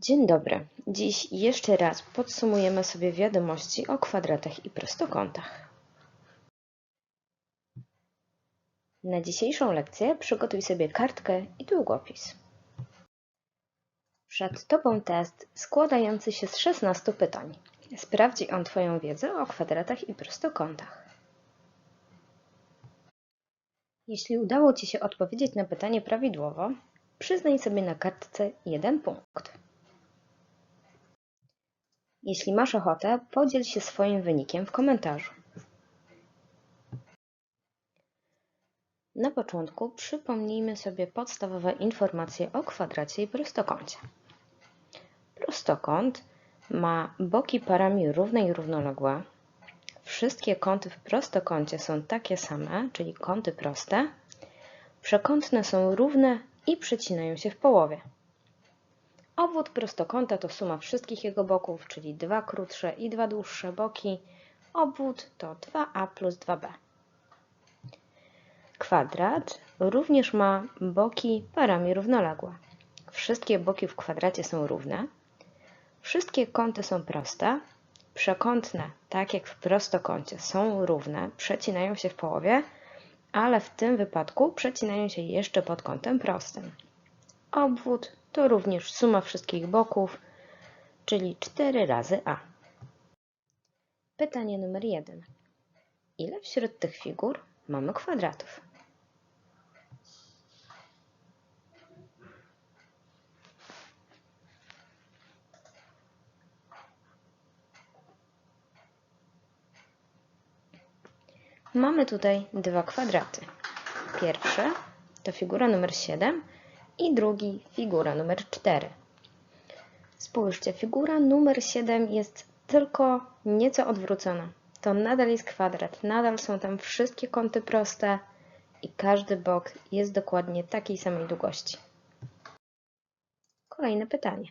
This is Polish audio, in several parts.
Dzień dobry. Dziś jeszcze raz podsumujemy sobie wiadomości o kwadratach i prostokątach. Na dzisiejszą lekcję przygotuj sobie kartkę i długopis. Przed Tobą test składający się z 16 pytań. Sprawdzi on Twoją wiedzę o kwadratach i prostokątach. Jeśli udało Ci się odpowiedzieć na pytanie prawidłowo, przyznaj sobie na kartce jeden punkt. Jeśli masz ochotę, podziel się swoim wynikiem w komentarzu. Na początku przypomnijmy sobie podstawowe informacje o kwadracie i prostokącie. Prostokąt ma boki parami równe i równoległe. Wszystkie kąty w prostokącie są takie same, czyli kąty proste. Przekątne są równe i przecinają się w połowie. Obwód prostokąta to suma wszystkich jego boków, czyli dwa krótsze i dwa dłuższe boki. Obwód to 2a plus 2b. Kwadrat również ma boki parami równoległe. Wszystkie boki w kwadracie są równe. Wszystkie kąty są proste. Przekątne, tak jak w prostokącie, są równe, przecinają się w połowie, ale w tym wypadku przecinają się jeszcze pod kątem prostym. Obwód to również suma wszystkich boków, czyli 4 razy a. Pytanie numer 1. Ile wśród tych figur mamy kwadratów? Mamy tutaj dwa kwadraty. Pierwszy to figura numer 7 i drugi figura numer 4. Spójrzcie, figura numer 7 jest tylko nieco odwrócona. To nadal jest kwadrat, nadal są tam wszystkie kąty proste i każdy bok jest dokładnie takiej samej długości. Kolejne pytanie.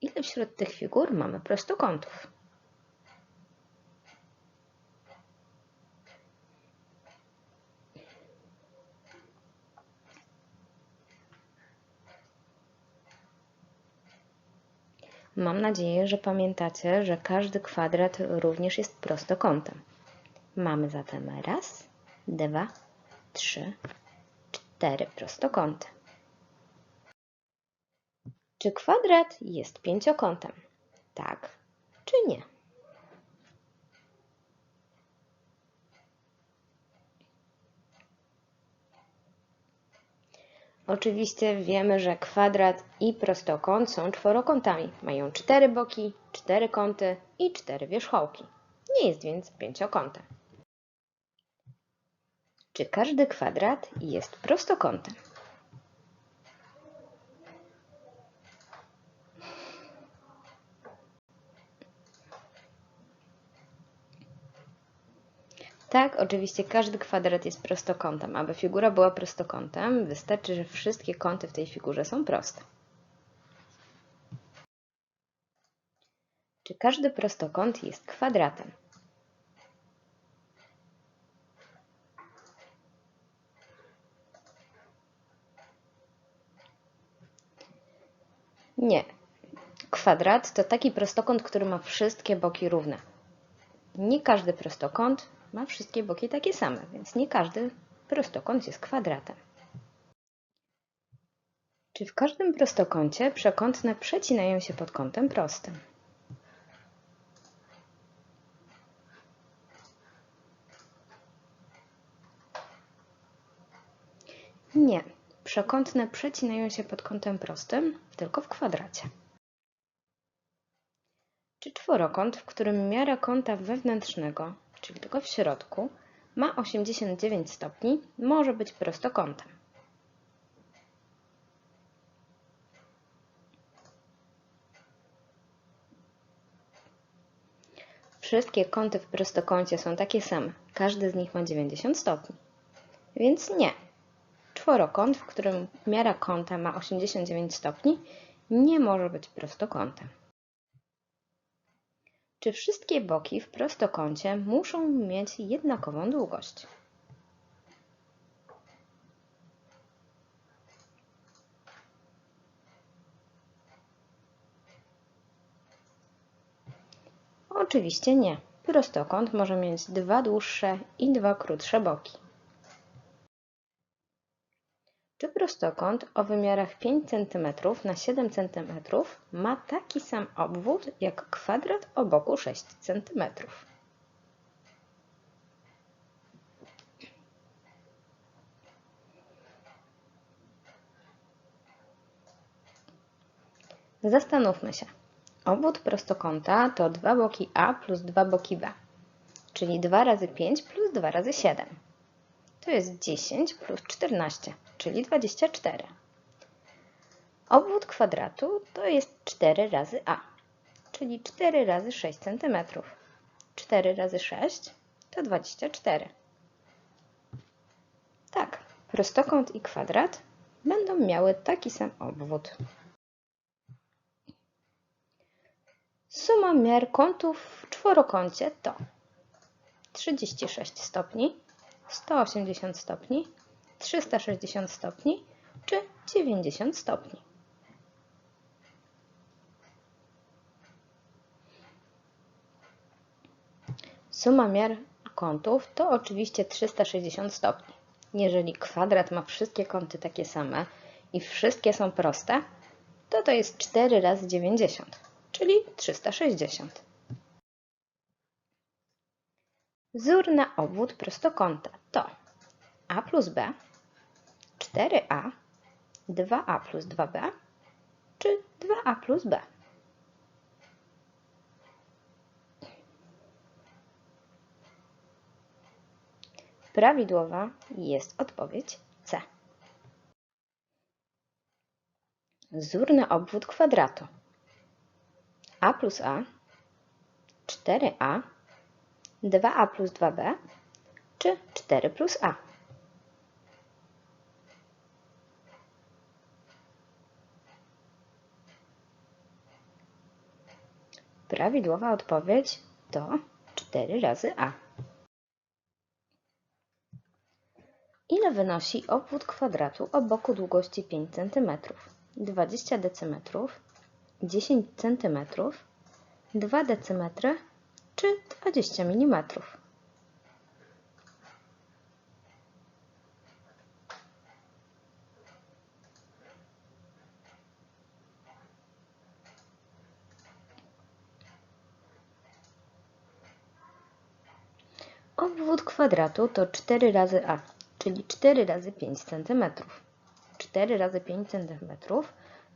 Ile wśród tych figur mamy prostokątów? Mam nadzieję, że pamiętacie, że każdy kwadrat również jest prostokątem. Mamy zatem raz, dwa, trzy, cztery prostokąty. Czy kwadrat jest pięciokątem? Tak czy nie? Oczywiście wiemy, że kwadrat i prostokąt są czworokątami. Mają cztery boki, cztery kąty i cztery wierzchołki. Nie jest więc pięciokątem. Czy każdy kwadrat jest prostokątem? Tak, oczywiście każdy kwadrat jest prostokątem. Aby figura była prostokątem, wystarczy, że wszystkie kąty w tej figurze są proste. Czy każdy prostokąt jest kwadratem? Nie. Kwadrat to taki prostokąt, który ma wszystkie boki równe. Nie każdy prostokąt ma wszystkie boki takie same, więc nie każdy prostokąt jest kwadratem. Czy w każdym prostokącie przekątne przecinają się pod kątem prostym? Nie. Przekątne przecinają się pod kątem prostym, tylko w kwadracie. Czy czworokąt, w którym miara kąta wewnętrznego czyli tylko w środku, ma 89 stopni, może być prostokątem. Wszystkie kąty w prostokącie są takie same. Każdy z nich ma 90 stopni. Więc nie. Czworokąt, w którym miara kąta ma 89 stopni, nie może być prostokątem czy wszystkie boki w prostokącie muszą mieć jednakową długość. Oczywiście nie. Prostokąt może mieć dwa dłuższe i dwa krótsze boki. Czy prostokąt o wymiarach 5 cm na 7 cm ma taki sam obwód jak kwadrat o boku 6 cm? Zastanówmy się. Obwód prostokąta to dwa boki A plus dwa boki B, czyli 2 razy 5 plus 2 razy 7. To jest 10 plus 14, czyli 24. Obwód kwadratu to jest 4 razy A, czyli 4 razy 6 cm. 4 razy 6 to 24. Tak, prostokąt i kwadrat będą miały taki sam obwód. Suma miar kątów w czworokącie to 36 stopni, 180 stopni, 360 stopni czy 90 stopni. Suma miar kątów to oczywiście 360 stopni. Jeżeli kwadrat ma wszystkie kąty takie same i wszystkie są proste, to to jest 4 razy 90, czyli 360. Wzór na obwód prostokąta to a plus b, 4a, 2a plus 2b czy 2a plus b. Prawidłowa jest odpowiedź C. Wzór na obwód kwadratu a plus a, 4a, 2a plus 2b czy 4 plus a. Prawidłowa odpowiedź to 4 razy a. Ile wynosi obwód kwadratu o boku długości 5 cm, 20 dm, 10 cm, 2 dm czy 20 mm? Obwód kwadratu to 4 razy a, czyli 4 razy 5 cm. 4 razy 5 cm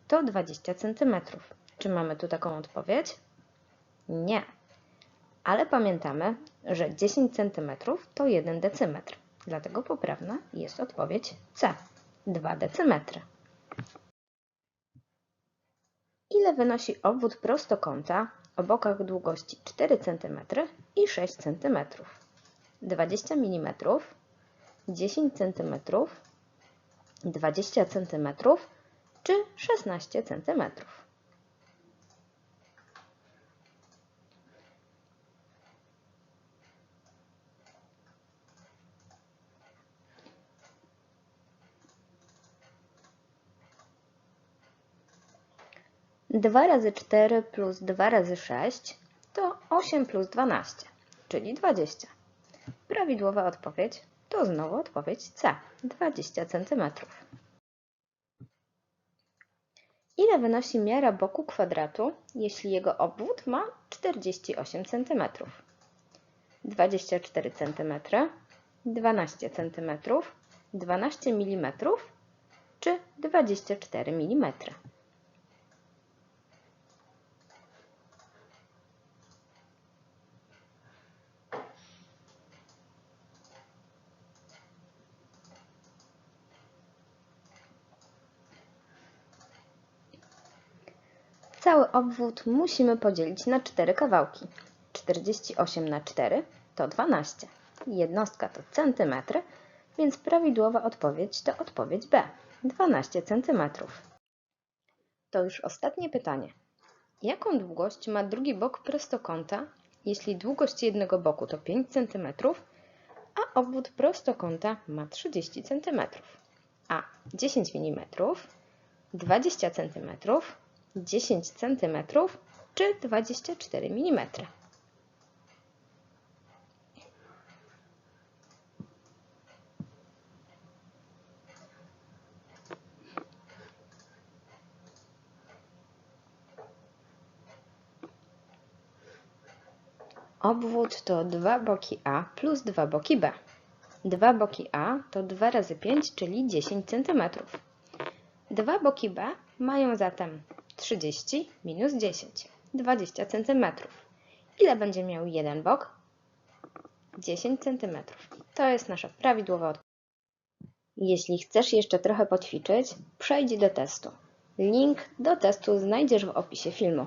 to 20 cm. Czy mamy tu taką odpowiedź? Nie. Ale pamiętamy, że 10 cm to 1 decymetr. Dlatego poprawna jest odpowiedź C. 2 decymetry. Ile wynosi obwód prostokąta o bokach długości 4 cm i 6 cm? 20 mm, 10 cm, 20 cm czy 16 cm. Dwa razy 4 plus 2 razy 6 to 8 plus 12, czyli 20. Prawidłowa odpowiedź to znowu odpowiedź C, 20 cm. Ile wynosi miara boku kwadratu, jeśli jego obwód ma 48 cm? 24 cm, 12 cm, 12 mm czy 24 mm? Cały obwód musimy podzielić na cztery kawałki. 48 na 4 to 12. Jednostka to centymetry, więc prawidłowa odpowiedź to odpowiedź B. 12 centymetrów. To już ostatnie pytanie. Jaką długość ma drugi bok prostokąta, jeśli długość jednego boku to 5 cm, a obwód prostokąta ma 30 cm? A 10 mm, 20 cm, 10 cm czy 24 mm. Obwód to 2 boki A plus 2 boki B. 2 boki A to 2 razy 5, czyli 10 cm. Dwa boki B mają zatem 30 minus 10, 20 cm. Ile będzie miał jeden bok? 10 cm. To jest nasza prawidłowa odpowiedź. Jeśli chcesz jeszcze trochę poćwiczyć, przejdź do testu. Link do testu znajdziesz w opisie filmu.